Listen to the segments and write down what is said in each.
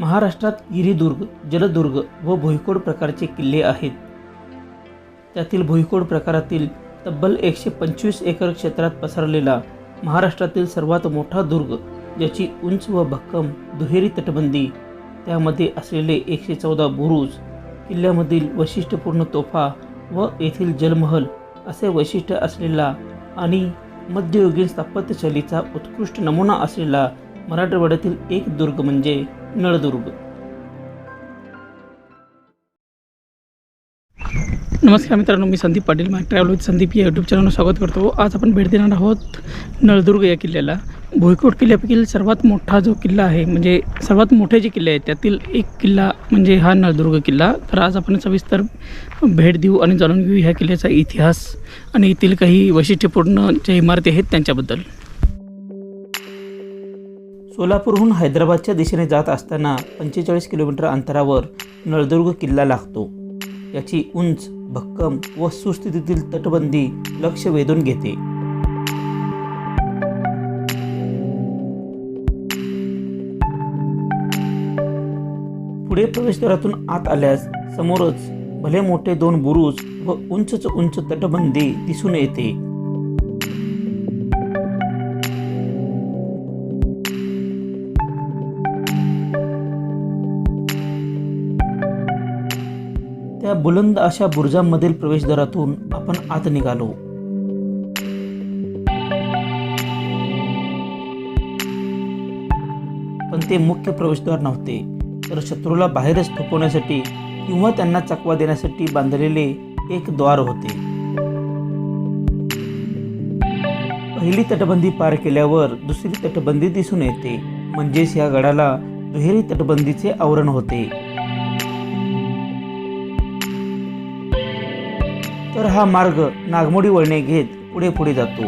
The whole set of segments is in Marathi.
महाराष्ट्रात गिरिदुर्ग जलदुर्ग व भुईकोड प्रकारचे किल्ले आहेत. त्यातील भुईकोड प्रकारातील तब्बल एकशे पंचवीस एकर क्षेत्रात पसरलेला महाराष्ट्रातील सर्वात मोठा दुर्ग ज्याची उंच व भक्कम दुहेरी तटबंदी त्यामध्ये असलेले एकशे चौदा बुरुज किल्ल्यामधील वैशिष्ट्यपूर्ण तोफा व येथील जलमहल असे वैशिष्ट्य असलेला आणि मध्ययुगीन स्थापत्यशैलीचा उत्कृष्ट नमुना असलेला मराठवाड्यातील एक दुर्ग म्हणजे नळदुर्ग. नमस्कार मित्रांनो मी Sandeep Patil my travel with Sandeep या यूट्यूब चॅनलवर स्वागत करतो. आज आपण भेट देणार आहोत नळदुर्ग या किल्ल्याला. भुईकोट किल्ल्यापैकी सर्वात मोठा जो किल्ला आहे म्हणजे सर्वात मोठे जे किल्ले आहेत त्यातील एक किल्ला म्हणजे हा नळदुर्ग किल्ला. तर आज आपण सविस्तर भेट देऊ आणि जाणून घेऊ ह्या किल्ल्याचा इतिहास आणि येथील काही वैशिष्ट्यपूर्ण ज्या इमारती आहेत त्यांच्याबद्दल. सोलापूरहून हैदराबादच्या दिशेने जात असताना पंचेचाळीस किलोमीटर अंतरावर नळदुर्ग किल्ला लागतो. याची उंच भक्कम व सुस्थितीतील तटबंदी लक्ष वेधून घेते. पुढे प्रवेशद्वारातून आत आल्यास समोरच भले मोठे दोन बुरुज व उंचच उंच तटबंदी दिसून येते. त्या बुलंद अशा बुर्जांमधील प्रवेशद्वारातून आपण आत निघालो. पण ते मुख्य प्रवेशद्वार नव्हते. तर शत्रूला बाहेरच थोपवण्यासाठी किंवा त्यांना चकवा देण्यासाठी बांधलेले एक द्वार होते. पहिली तटबंदी पार केल्यावर दुसरी तटबंदी दिसून येते. म्हणजेच या गडाला दुहेरी तटबंदीचे आवरण होते. तर हा मार्ग नागमोडी वळणे घेत पुढे पुढे जातो.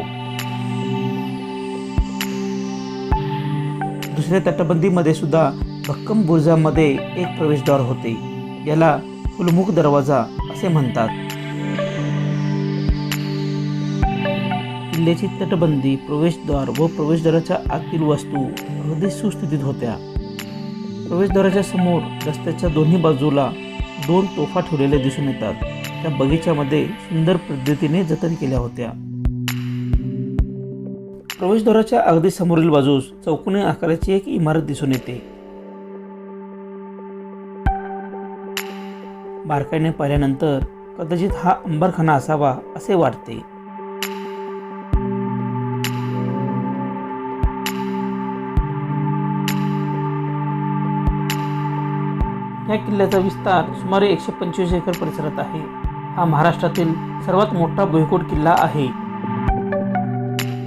दुसऱ्या तटबंदीमध्ये सुद्धा भक्कम बुर्जामध्ये एक प्रवेशद्वार होते. याला फुलमुख दरवाजा असे म्हणतात. किल्ल्याची तटबंदी प्रवेशद्वार व प्रवेशद्वाराच्या आतील वस्तू अगदी सुस्थितीत होत्या. प्रवेशद्वाराच्या समोर रस्त्याच्या दोन्ही बाजूला दोन तोफा ठेवलेल्या दिसून येतात. त्या बगीच्यामध्ये सुंदर पद्धतीने जतन केल्या होत्या. प्रवेशद्वाराच्या अगदी समोरील बाजूस चौकोनी आकाराची एक इमारत दिसून येते. बारकाईने पाहिल्यानंतर कदाचित हा अंबरखाना असावा असे वाटते. या किल्ल्याचा विस्तार सुमारे एकशे पंचवीस एकर परिसरात आहे. हा महाराष्ट्रातील सर्वात मोठा भुईकोट किल्ला आहे.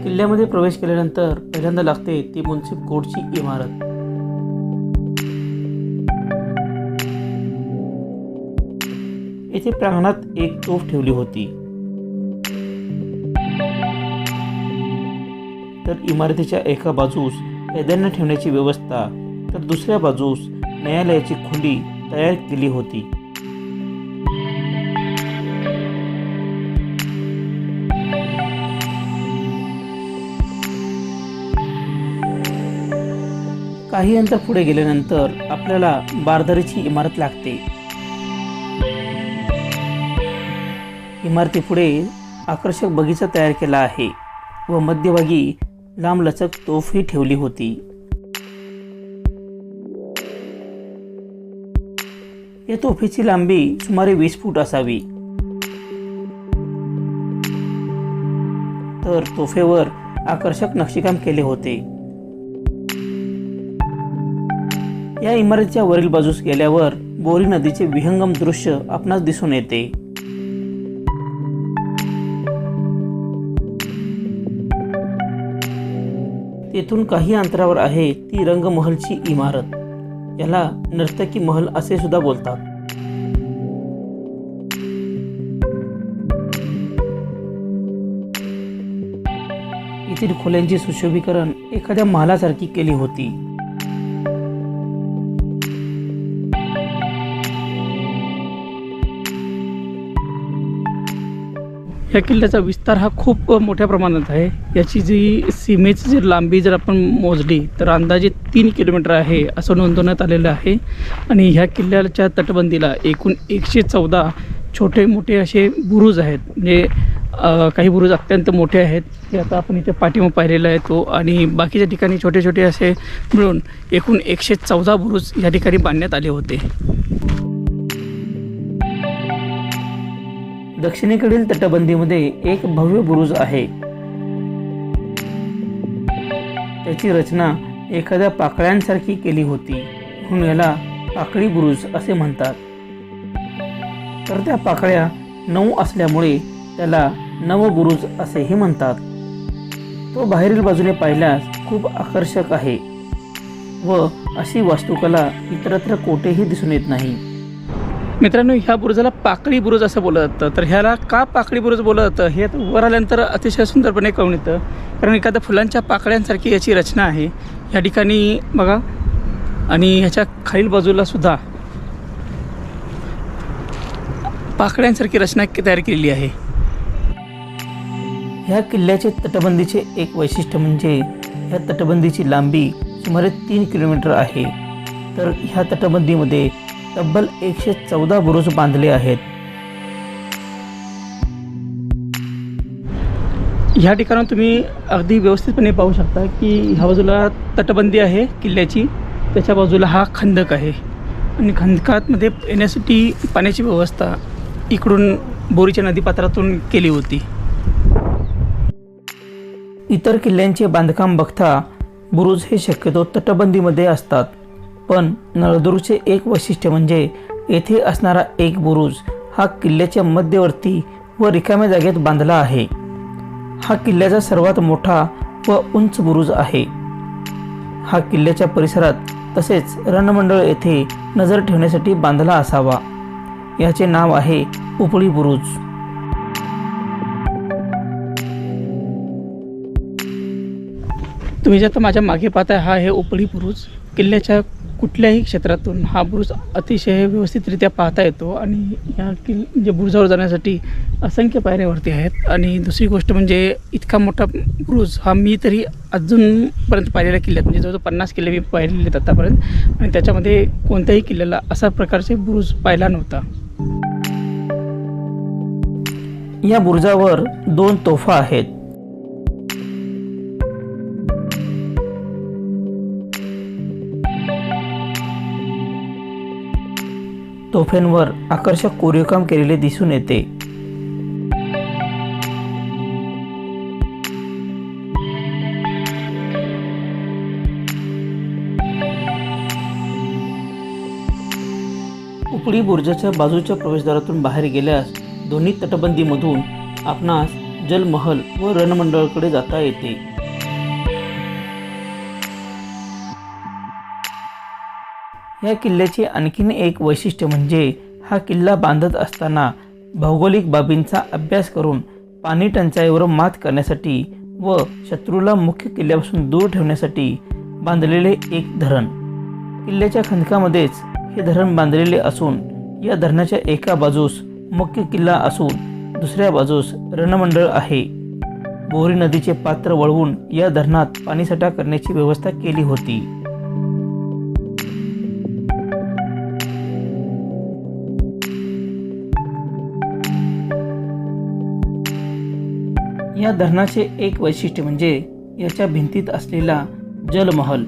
किल्ल्यामध्ये प्रवेश केल्यानंतर पहिल्यांदा लागते ती मुन्सिफ कोर्टची इमारत. येथे प्रांगणात एक तोफ ठेवली होती. तर इमारतीच्या एका बाजूस कैद्यांना ठेवण्याची व्यवस्था तर दुसऱ्या बाजूस न्यायालयाची खोली तयार केली होती. काही अंतर पुढे गेल्यानंतर आपल्याला बारदारीची इमारत लागते. इमारतीपुढे आकर्षक बगीचा तयार केला आहे व मध्यभागी लांबलचक तोफही ठेवली होती. या तोफीची लांबी सुमारे वीस फूट असावी. तर तोफेवर आकर्षक नक्षीकाम केले होते. या इमारतीच्या वरील बाजूस गेल्यावर बोरी नदीचे विहंगम दृश्य आपणास दिसून येते. तेथून काही अंतरावर आहे ती रंगमहलची इमारत. याला नर्तकी महल असे सुद्धा बोलतात. येथील खोल्यांचे सुशोभीकरण एखाद्या महालासारखी केली होती. ह्या किल्ल्याचा विस्तार हा खूप मोठ्या प्रमाणात आहे. याची जी सीमेची जी लांबी जर आपण मोजली तर अंदाजे तीन किलोमीटर आहे असं नोंदवण्यात आलेलं आहे. आणि ह्या किल्ल्याच्या तटबंदीला एकूण एकशे चौदा छोटे मोठे असे बुरुज आहेत. म्हणजे काही बुरुज अत्यंत मोठे आहेत. हे आता आपण इथे पाठीमा पाहिलेला आहे तो. आणि बाकीच्या ठिकाणी छोटे छोटे असे मिळून एकूण एकशे चौदा बुरुज या ठिकाणी बांधण्यात आले होते. दक्षिणेकडील तटबंदीमध्ये एक भव्य बुरुज आहे. त्याची रचना एखाद्या पाकळ्यांसारखी केली होती म्हणून याला पाकळी बुरुज असे म्हणतात. तर त्या पाकळ्या नऊ असल्यामुळे त्याला नवबुरुज असेही म्हणतात. तो बाहेरील बाजूने पाहिल्यास खूप आकर्षक आहे व अशी वास्तुकला इतरत्र कोठेही दिसून येत नाही. मित्रांनो ह्या बुरुजाला पाकळी बुरुज असं बोललं जातं. तर ह्याला का पाकळी बुरुज बोललं जातं? हे आता वर आल्यानंतर अतिशय सुंदरपणे कळून येतं. कारण एखाद्या फुलांच्या पाकळ्यांसारखी याची रचना आहे. या ठिकाणी बघा. आणि ह्याच्या खालील बाजूला सुद्धा पाकळ्यांसारखी रचना तयार केलेली आहे. ह्या किल्ल्याचे तटबंदीचे एक वैशिष्ट्य म्हणजे ह्या तटबंदीची लांबी सुमारे तीन किलोमीटर आहे. तर ह्या तटबंदीमध्ये तब्बल एकशे चौदा बुरुज बांधले आहेत. ह्या ठिकाणाहून तुम्ही अगदी व्यवस्थितपणे पाहू शकता की ह्या बाजूला तटबंदी आहे किल्ल्याची. त्याच्या बाजूला हा खंदक आहे. आणि खंदकातमध्ये येण्यासाठी पाण्याची व्यवस्था इकडून बोरीच्या नदीपात्रातून केली होती. इतर किल्ल्यांचे बांधकाम बघता बुरुज हे शक्यतो तटबंदीमध्ये असतात. पण नळदुर्गचे एक वैशिष्ट्य म्हणजे येथे असणारा एक बुरुज हा किल्ल्याच्या मध्यवर्ती व रिकाम्या जागेत बांधला आहे. हा किल्ल्याचा सर्वात मोठा व उंच बुरुज आहे. हा किल्ल्याच्या परिसरात तसेच रणमंडळ येथे नजर ठेवण्यासाठी बांधला असावा. याचे नाव आहे उपळी बुरुज. तुम्ही जे आता माझ्या मागे पाहताय हा आहे उपळी बुरुज. किल्ल्याच्या कुठल्याही क्षेत्रातून हा बुरुज अतिशय व्यवस्थितरित्या पाहता येतो आणि या किल म्हणजे बुरुजावर जाण्यासाठी असंख्य पायऱ्यावरती आहेत. आणि दुसरी गोष्ट म्हणजे इतका मोठा बुरुज हा मी तरी अजूनपर्यंत पाहिलेल्या किल्ल्यात म्हणजे जवळजवळ पन्नास किल्ले मी पाहिलेले आहेत आतापर्यंत. आणि त्याच्यामध्ये कोणत्याही किल्ल्याला असा प्रकारचे बुरुज पाहिला नव्हता. या बुरुजावर दोन तोफा आहेत. तोफ्यांवर आकर्षक कोरीवकाम केलेले दिसून येते. उपडी बुर्जाच्या बाजूच्या प्रवेशद्वारातून बाहेर गेल्यास दोन्ही तटबंदीमधून आपणास जलमहल व रणमंडळाकडे जाता येते. या किल्ल्याचे आणखीन एक वैशिष्ट्य म्हणजे हा किल्ला बांधत असताना भौगोलिक बाबींचा अभ्यास करून पाणी टंचाईवर मात करण्यासाठी व शत्रूला मुख्य किल्ल्यापासून दूर ठेवण्यासाठी बांधलेले एक धरण. किल्ल्याच्या खंदकामध्येच हे धरण बांधलेले असून या धरणाच्या एका बाजूस मुख्य किल्ला असून दुसऱ्या बाजूस रणमंडळ आहे. बोरी नदीचे पात्र वळवून या धरणात पाणीसाठा करण्याची व्यवस्था केली होती. या धरणाचे एक वैशिष्ट्य म्हणजे याच्या भिंतीत असलेला जलमहल.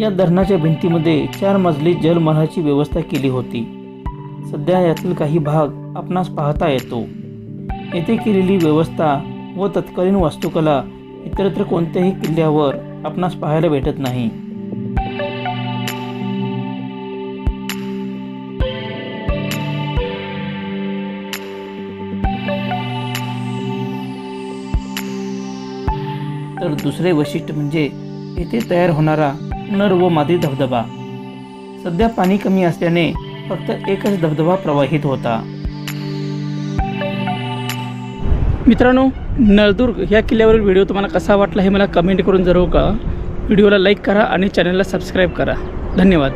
या धरणाच्या भिंतीमध्ये चार मजली जलमहालाची व्यवस्था केली होती. सध्या यातील काही भाग आपणास पाहता येतो. येथे केलेली व्यवस्था व तत्कालीन वास्तुकला इतरत्र कोणत्याही किल्ल्यावर आपणास पाहायला भेटत नाही. तर दुसरे वैशिष्ट्य म्हणजे येथे तयार होणारा नर व मादी धबधबा. सध्या पाणी कमी असल्याने फक्त एकच धबधबा प्रवाहित होता. मित्रांनो नळदुर्ग ह्या किल्ल्यावरील व्हिडिओ तुम्हाला कसा वाटला हे मला कमेंट करून जरूर का व्हिडिओला लाईक करा आणि चॅनलला सबस्क्राईब करा. धन्यवाद.